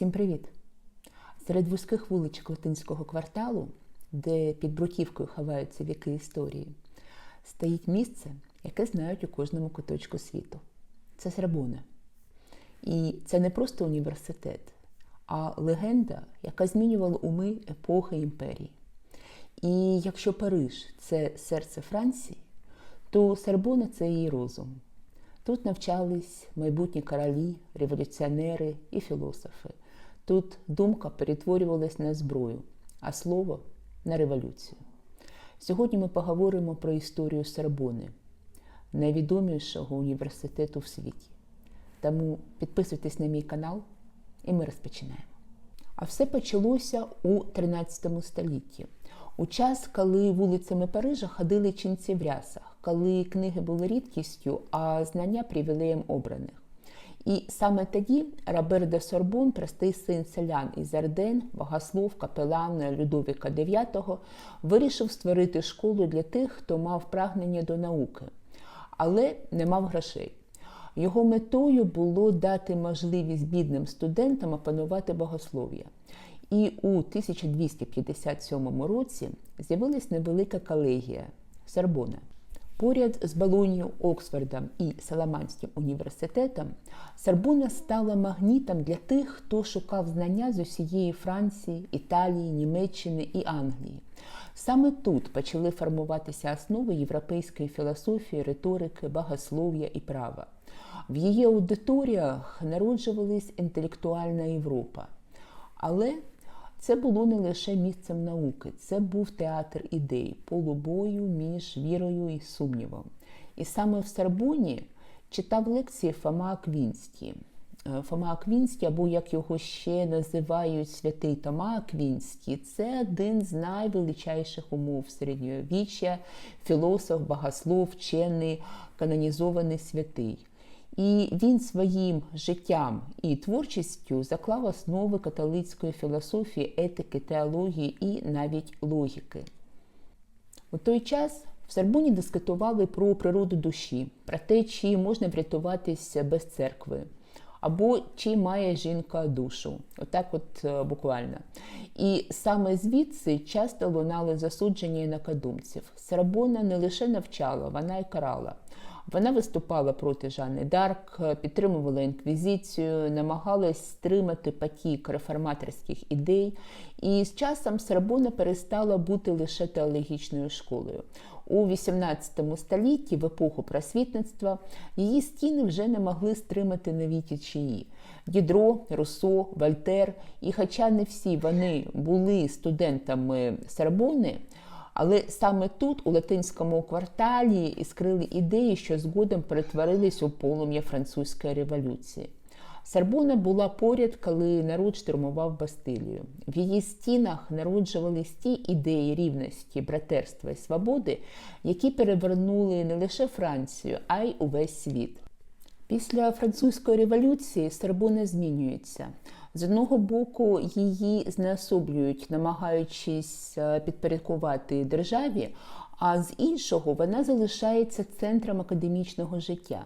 Всім привіт! Серед вузьких вуличок латинського кварталу, де під бруківкою ховаються віки історії, стоїть місце, яке знають у кожному куточку світу. Це Сорбона. І це не просто університет, а легенда, яка змінювала уми епохи імперії. І якщо Париж це серце Франції, то Сорбона – це її розум. Тут навчались майбутні королі, революціонери і філософи. Тут думка перетворювалась на зброю, а слово на революцію. Сьогодні ми поговоримо про історію Сорбони, найвідомішого університету в світі. Тому підписуйтесь на мій канал, і ми розпочинаємо. А все почалося у 13 столітті, у час, коли вулицями Парижа ходили ченці в рясах, коли книги були рідкістю, а знання привілеєм обраних. І саме тоді Робер де Сорбон, простий син селян із Арден, богослов, капелан Людовіка IX, вирішив створити школу для тих, хто мав прагнення до науки, але не мав грошей. Його метою було дати можливість бідним студентам опанувати богослов'я. І у 1257 році з'явилась невелика колегія Сорбона. Поряд з Болонью, Оксфордом і Саламанським університетом Сорбона стала магнітом для тих, хто шукав знання з усієї Франції, Італії, Німеччини і Англії. Саме тут почали формуватися основи європейської філософії, риторики, богослов'я і права. В її аудиторіях народжувалась інтелектуальна Європа. Але це було не лише місцем науки, це був театр ідей, полубою між вірою і сумнівом. І саме в Сорбоні читав лекції Фома Аквінський. Фома Аквінський, або як його ще називають святий Тома Аквінський, це один з найвеличайших умов середньовіччя, філософ, богослов, вчений, канонізований святий. І він своїм життям і творчістю заклав основи католицької філософії, етики, теології і навіть логіки. У той час в Сорбоні дискутували про природу душі, про те, чи можна врятуватися без церкви, або чи має жінка душу. Отак, от буквально. І саме звідси часто лунали засудження інакодумців. Сорбона не лише навчала, вона й карала. Вона виступала проти Жанни Дарк, підтримувала інквізицію, намагалась стримати потік реформаторських ідей, і з часом Сорбона перестала бути лише теологічною школою. У XVIII столітті, в епоху просвітництва, її стіни вже не могли стримати нові течії. Дідро, Руссо, Вольтер, і хоча не всі вони були студентами Сорбони, але саме тут, у латинському кварталі, іскрили ідеї, що згодом перетворились у полум'я французької революції. Сорбона була поряд, коли народ штурмував Бастилію. В її стінах народжувались ті ідеї рівності, братерства і свободи, які перевернули не лише Францію, а й увесь світ. Після французької революції Сорбона змінюється. З одного боку, її знеособлюють, намагаючись підпорядкувати державі, а з іншого вона залишається центром академічного життя.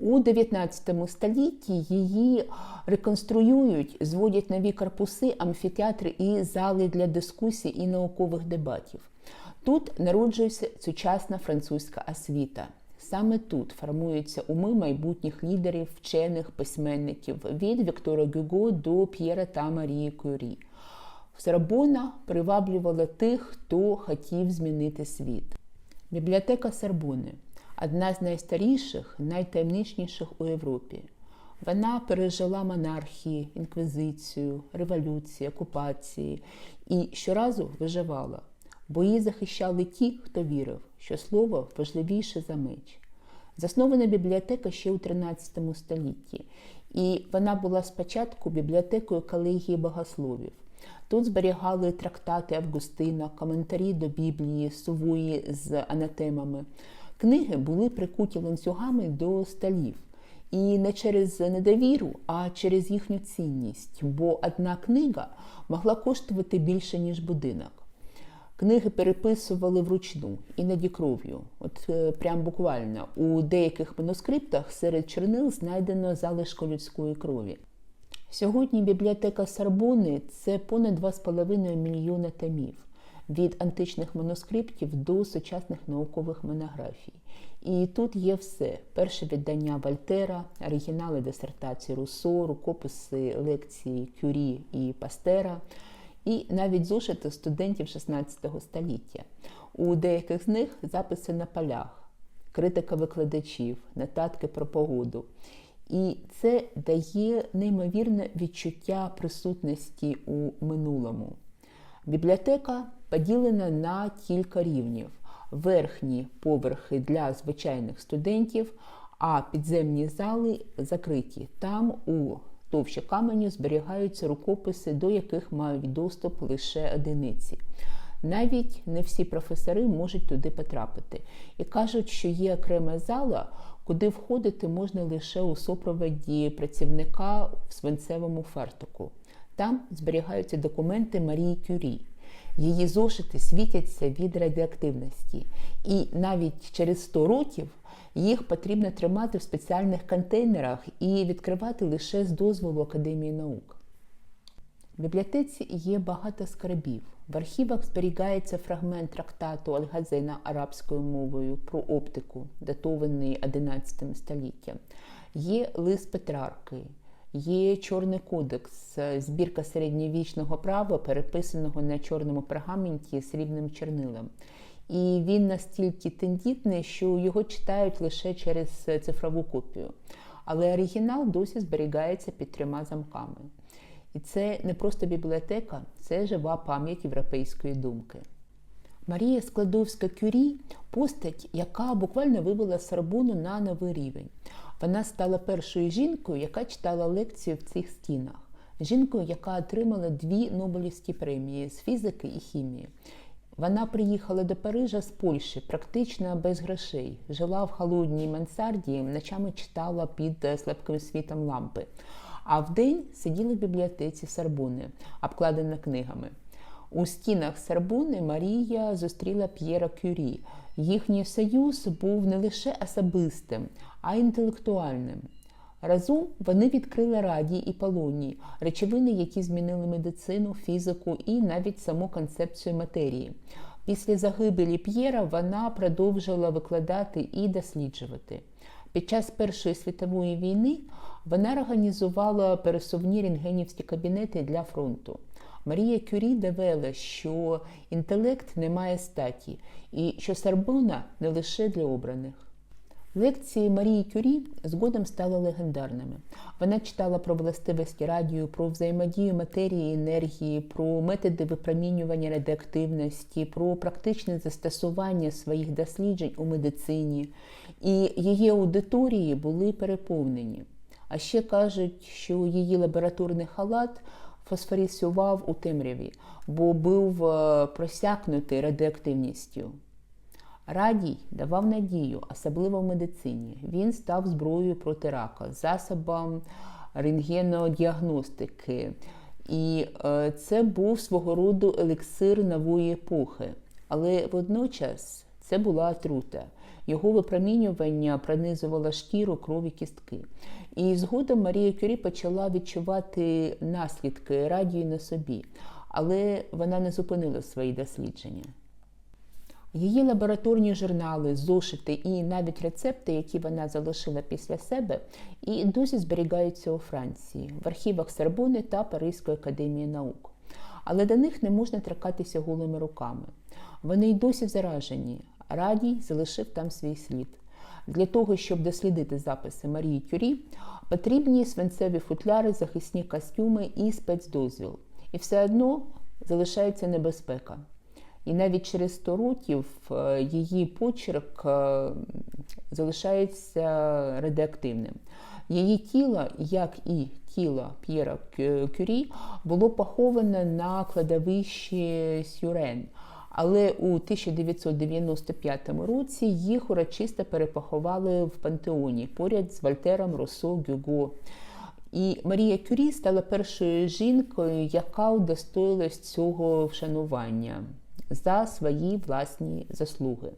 У 19 столітті її реконструюють, зводять нові корпуси, амфітеатри і зали для дискусій і наукових дебатів. Тут народжується сучасна французька освіта. Саме тут формуються уми майбутніх лідерів, вчених, письменників від Віктора Гюго до П'єра та Марії Кюрі. Сорбона приваблювала тих, хто хотів змінити світ. Бібліотека Сорбони одна з найстаріших, найтаємничніших у Європі. Вона пережила монархії, інквізицію, революцію, окупації і щоразу виживала, бо її захищали ті, хто вірив, що слово важливіше за меч. Заснована бібліотека ще у 13 столітті, і вона була спочатку бібліотекою колегії богословів. Тут зберігали трактати Августина, коментарі до Біблії, сувої з анатемами. Книги були прикуті ланцюгами до столів. І не через недовіру, а через їхню цінність, бо одна книга могла коштувати більше, ніж будинок. Книги переписували вручну, іноді кров'ю. От е, прям буквально у деяких манускриптах серед чорнил знайдено залишку людської крові. Сьогодні бібліотека Сарбони це понад 2,5 мільйона томів від античних манускриптів до сучасних наукових монографій. І тут є все: перше віддання Вольтера, оригінали дисертації Руссо, рукописи лекції Кюрі і Пастера, і навіть зошити студентів 16 століття. У деяких з них записи на полях, критика викладачів, нотатки про погоду. І це дає неймовірне відчуття присутності у минулому. Бібліотека поділена на кілька рівнів: верхні поверхи для звичайних студентів, а підземні зали закриті. Там у товщі каменю зберігаються рукописи, до яких мають доступ лише одиниці. Навіть не всі професори можуть туди потрапити і кажуть, що є окрема зала, куди входити можна лише у супроводі працівника в свинцевому фартуку. Там зберігаються документи Марії Кюрі. Її зошити світяться від радіоактивності, і навіть через 100 років їх потрібно тримати в спеціальних контейнерах і відкривати лише з дозволу Академії наук. В бібліотеці є багато скарбів. В архівах зберігається фрагмент трактату Альгазена арабською мовою про оптику, датований 11 століттям. Є лист Петрарки, є Чорний кодекс, збірка середньовічного права, переписаного на чорному пергаменті срібним чернилом. І він настільки тендітний, що його читають лише через цифрову копію. Але оригінал досі зберігається під трьома замками. І це не просто бібліотека, це жива пам'ять європейської думки. Марія Складовська Кюрі постать, яка буквально вивела Сорбону на новий рівень. Вона стала першою жінкою, яка читала лекцію в цих стінах. Жінкою, яка отримала дві Нобелівські премії з фізики і хімії. Вона приїхала до Парижа з Польщі практично без грошей. Жила в холодній мансарді, ночами читала під слабким світом лампи. А вдень сиділа в бібліотеці Сарбуни, обкладена книгами. У стінах Сарбуни Марія зустріла П'єра Кюрі. Їхній союз був не лише особистим, а й інтелектуальним. Разом вони відкрили радій і полоній, речовини, які змінили медицину, фізику і навіть саму концепцію матерії. Після загибелі П'єра вона продовжила викладати і досліджувати. Під час Першої світової війни вона організувала пересувні рентгенівські кабінети для фронту. Марія Кюрі довела, що інтелект не має статі, і що Сарбона не лише для обраних. Лекції Марії Кюрі згодом стали легендарними. Вона читала про властивості радію, про взаємодію матерії, і енергії, про методи випромінювання радіоактивності, про практичне застосування своїх досліджень у медицині. І її аудиторії були переповнені. А ще кажуть, що її лабораторний халат фосфорисував у темряві, бо був е, просякнутий радіоактивністю. Радій давав надію, особливо в медицині. Він став зброєю проти рака, засобом рентгенодіагностики. І е, це був свого роду елексир нової епохи. Але водночас це була отрута. Його випромінювання пронизувало шкіру, кров і кістки. І згодом Марія Кюрі почала відчувати наслідки радію на собі, але вона не зупинила свої дослідження. Її лабораторні журнали, зошити і навіть рецепти, які вона залишила після себе, і досі зберігаються у Франції, в архівах Сорбони та Паризької академії наук. Але до них не можна тракатися голими руками. Вони й досі заражені. Радій залишив там свій слід. Для того, щоб дослідити записи Марії Кюрі, потрібні свинцеві футляри, захисні костюми і спецдозвіл. І все одно залишається небезпека. І навіть через 100 років е, її почерк е, залишається радіоактивним. Її тіло, як і тіло П'єра Кюрі, було поховане на кладовищі Сюрен. Але у 1995 році їх урочисто перепоховали в пантеоні поряд з Вольтером Росо Гюго. І Марія Кюрі стала першою жінкою, яка удостоїлась цього вшанування за свої власні заслуги.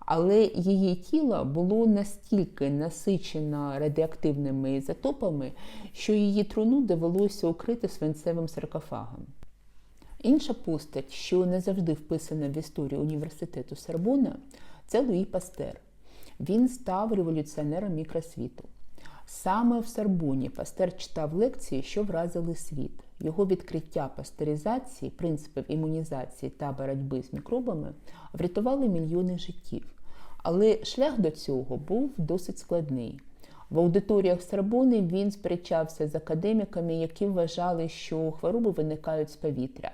Але її тіло було настільки насичено радіоактивними ізотопами, що її труну довелося укрити свинцевим саркофагом. Інша постать, що не завжди вписана в історію університету Сорбона, це Луї Пастер. Він став революціонером мікросвіту. Саме в Сорбоні Пастер читав лекції, що вразили світ. Його відкриття пастеризації, принципів імунізації та боротьби з мікробами врятували мільйони життів. Але шлях до цього був досить складний. В аудиторіях Сорбони він сперечався з академіками, які вважали, що хвороби виникають з повітря,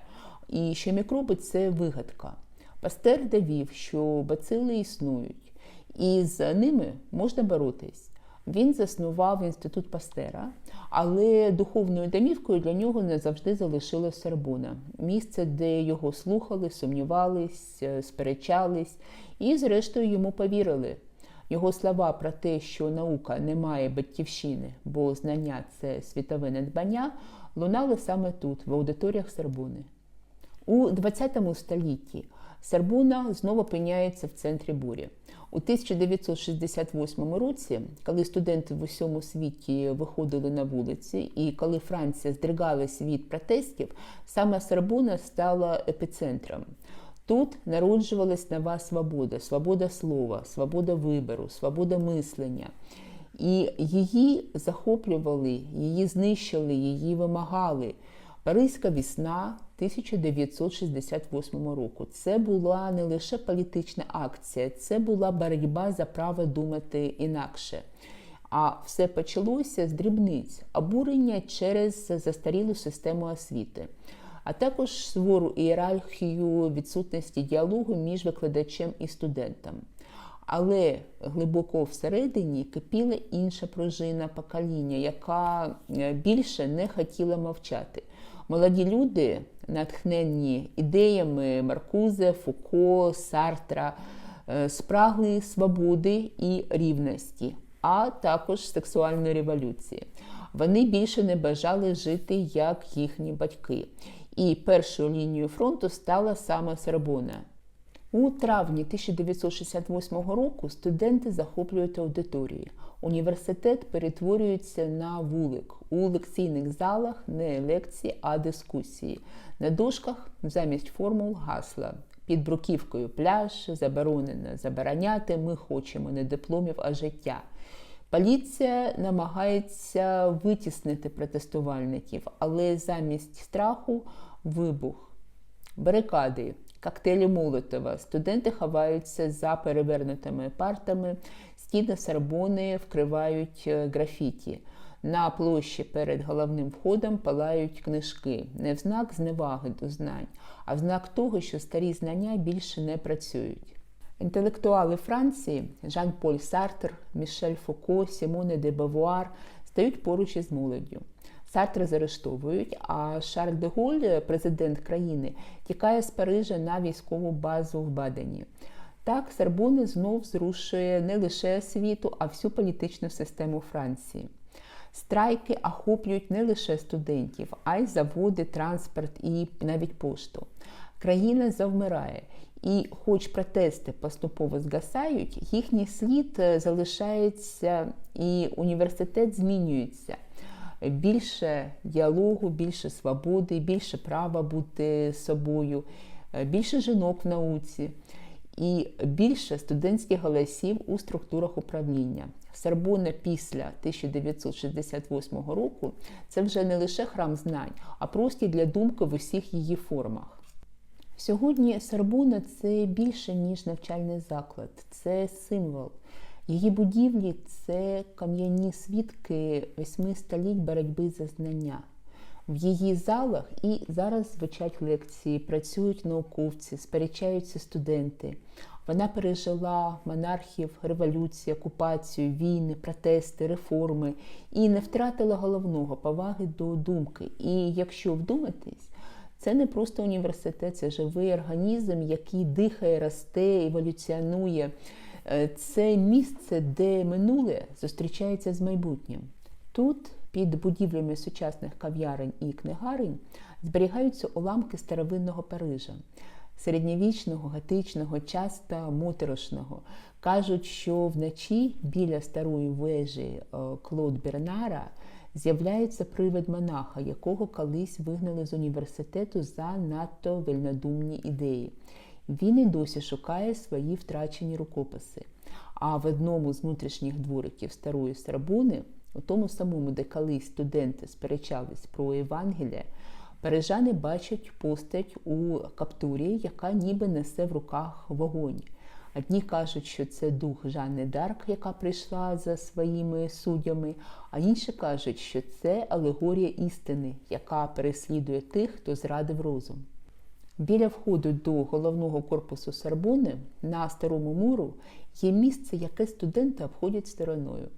і що мікроби це вигадка. Пастер довів, що бацили існують, і з ними можна боротись. Він заснував інститут Пастера, але духовною домівкою для нього не завжди залишилась Сорбона. місце, де його слухали, сумнівались, сперечались і, зрештою, йому повірили. Його слова про те, що наука не має батьківщини, бо знання це світове надбання, лунали саме тут, в аудиторіях Сорбони. У ХХ столітті Сорбона знову опиняється в центрі бурі. У 1968 році, коли студенти в усьому світі виходили на вулиці, і коли Франція здригалась від протестів, саме Сорбона стала епіцентром. Тут народжувалась нова свобода, свобода слова, свобода вибору, свобода мислення. І її захоплювали, її знищили, її вимагали. Паризька весна 1968 року. Це була не лише політична акція, це була боротьба за право думати інакше. А все почалося з дрібниць, обурення через застарілу систему освіти, а також свору ієрархію відсутності діалогу між викладачем і студентом. Але глибоко всередині кипіла інша пружина покоління, яка е, більше не хотіла мовчати. Молоді люди, натхненні ідеями Маркузе, Фуко, Сартра, е, спрагли свободи і рівності, а також сексуальної революції. Вони більше не бажали жити як їхні батьки. І першою лінією фронту стала саме Сорбона. У травні 1968 року студенти захоплюють аудиторії. Університет перетворюється на вулик. У лекційних залах не лекції, а дискусії. На дошках замість формул гасла. Під бруківкою пляж заборонено забороняти. Ми хочемо не дипломів, а життя. Поліція намагається витіснити протестувальників, але замість страху вибух, барикади коктейлі Молотова. Студенти ховаються за перевернутими партами, стіни Сорбони вкривають е, графіті. На площі перед головним входом палають книжки, не в знак зневаги до знань, а в знак того, що старі знання більше не працюють. Інтелектуали Франції Жан-Поль Сартер, Мішель Фуко, Сімоне де Бавуар стають поруч із молоддю. Сартра заарештовують, а Шарль де Голь, президент країни, тікає з Парижа на військову базу в Бадені. Так, Сарбони знов зрушує не лише світу, а всю політичну систему Франції. Страйки охоплюють не лише студентів, а й заводи, транспорт і навіть пошту. Країна завмирає, і, хоч протести поступово згасають, їхній слід залишається, і університет змінюється більше діалогу, більше свободи, більше права бути собою, е, більше жінок в науці і більше студентських голосів у структурах управління. Сорбона після 1968 року це вже не лише храм знань, а простір для думки в усіх її формах. Сьогодні Сорбона – це більше, ніж навчальний заклад, це символ. Її будівлі це кам'яні свідки восьми століть боротьби за знання. В її залах і зараз звучать лекції, працюють науковці, сперечаються студенти. Вона пережила монархів, революцію, окупацію, війни, протести, реформи і не втратила головного поваги до думки. І якщо вдуматись, це не просто університет, це живий організм, який дихає, росте, еволюціонує. Е, це місце, де минуле зустрічається з майбутнім. Тут, під будівлями сучасних кав'ярень і книгарень, зберігаються уламки старовинного Парижа. середньовічного, готичного, часто моторошного. Кажуть, що вночі біля старої вежі е, Клод Бернара з'являється привид монаха, якого колись вигнали з університету за надто вельнодумні ідеї. Він і досі шукає свої втрачені рукописи. А в одному з внутрішніх двориків старої Сарабуни, у тому самому, де колись студенти сперечались про Євангелія, парижани бачать постать у каптурі, яка ніби несе в руках вогонь. Одні кажуть, що це дух Жанни Дарк, яка прийшла за своїми суддями, а інші кажуть, що це алегорія істини, яка переслідує тих, хто зрадив розум. Біля входу до головного корпусу Сорбони на старому муру є місце, яке студенти обходять стороною.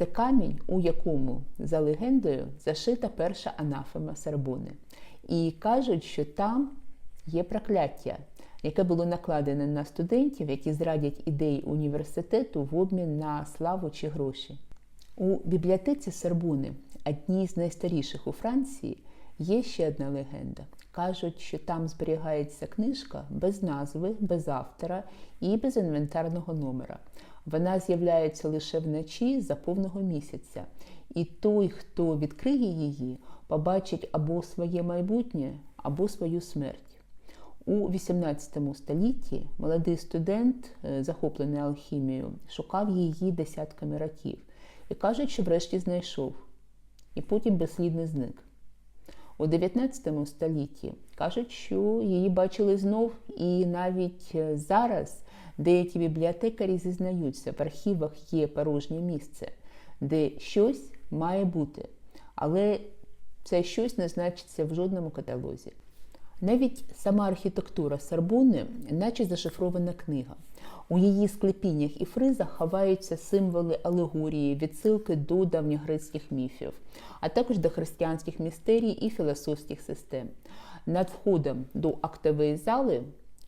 Це камінь, у якому, за легендою, зашита перша анафема Сорбони. І кажуть, що там є прокляття, яке було накладене на студентів, які зрадять ідеї університету в обмін на славу чи гроші. У бібліотеці Сорбони, одній з найстаріших у Франції, є ще одна легенда. Кажуть, що там зберігається книжка без назви, без автора і без інвентарного номера. Вона з'являється лише вночі за повного місяця. І той, хто відкриє її, побачить або своє майбутнє, або свою смерть. У XVIII столітті молодий студент, е, захоплений алхімією, шукав її десятками років і кажуть, що врешті знайшов, і потім безслідно зник. У 19 столітті кажуть, що її бачили знов, і навіть е, зараз деякі бібліотекарі зізнаються, в архівах є порожнє місце, де щось має бути, але це щось не значиться в жодному каталозі. Навіть сама архітектура Сарбони, наче зашифрована книга. У її склепіннях і фризах ховаються символи алегорії, відсилки до давньогрецьких міфів, а також до християнських містерій і філософських систем. Над входом до актової зали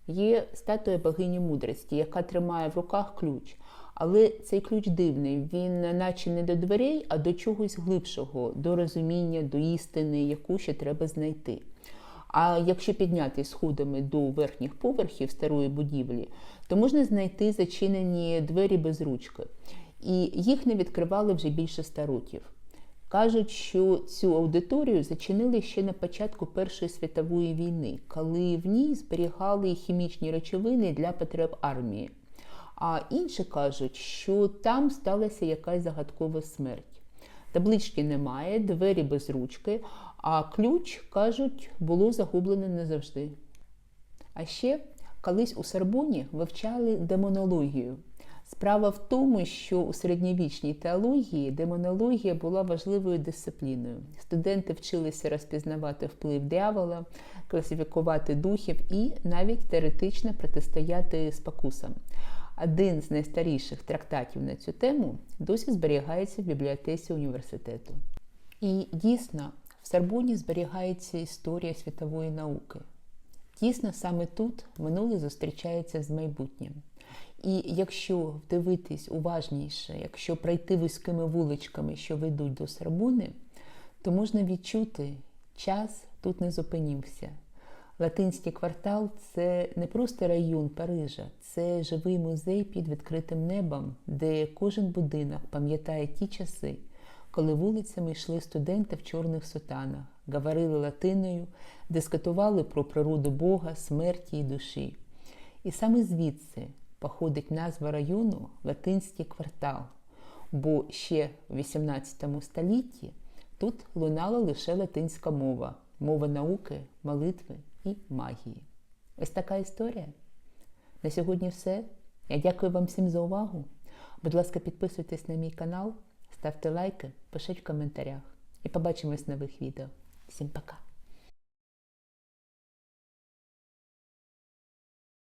є статуя богині мудрості, яка тримає в руках ключ. Але цей ключ дивний, він наче не до дверей, а до чогось глибшого, до розуміння, до істини, яку ще треба знайти. А якщо піднятися сходами до верхніх поверхів старої будівлі, то можна знайти зачинені двері без ручки. І їх не відкривали вже більше ста років. Кажуть, що цю аудиторію зачинили ще на початку Першої світової війни, коли в ній зберігали хімічні речовини для потреб армії. А інші кажуть, що там сталася якась загадкова смерть. Таблички немає, двері без ручки, а ключ, кажуть, було загублене не завжди. А ще колись у Сорбоні вивчали демонологію. Справа в тому, що у середньовічній теології демонологія була важливою дисципліною. Студенти вчилися розпізнавати вплив диявола, класифікувати духів і навіть теоретично протистояти спокусам. Один з найстаріших трактатів на цю тему досі зберігається в бібліотеці університету. І дійсно, в Сорбоні зберігається історія світової науки. Дійсно, саме тут минуле зустрічається з майбутнім. І якщо вдивитись уважніше, якщо пройти вузькими вуличками, що ведуть до Сорбони, то можна відчути, час тут не зупинився. Латинський квартал це не просто район Парижа, це живий музей під відкритим небом, де кожен будинок пам'ятає ті часи, коли вулицями йшли студенти в чорних сутанах, говорили латиною, дискутували про природу Бога, смерті і душі. І саме звідси походить назва району Латинський квартал, бо ще в XVIII столітті тут лунала лише латинська мова, мова науки, молитви і магії. Ось така історія. На сьогодні все. Я дякую вам всім за увагу. Будь ласка, підписуйтесь на мій канал, ставте лайки, пишіть в коментарях. І побачимось в нових відео. Всім пока!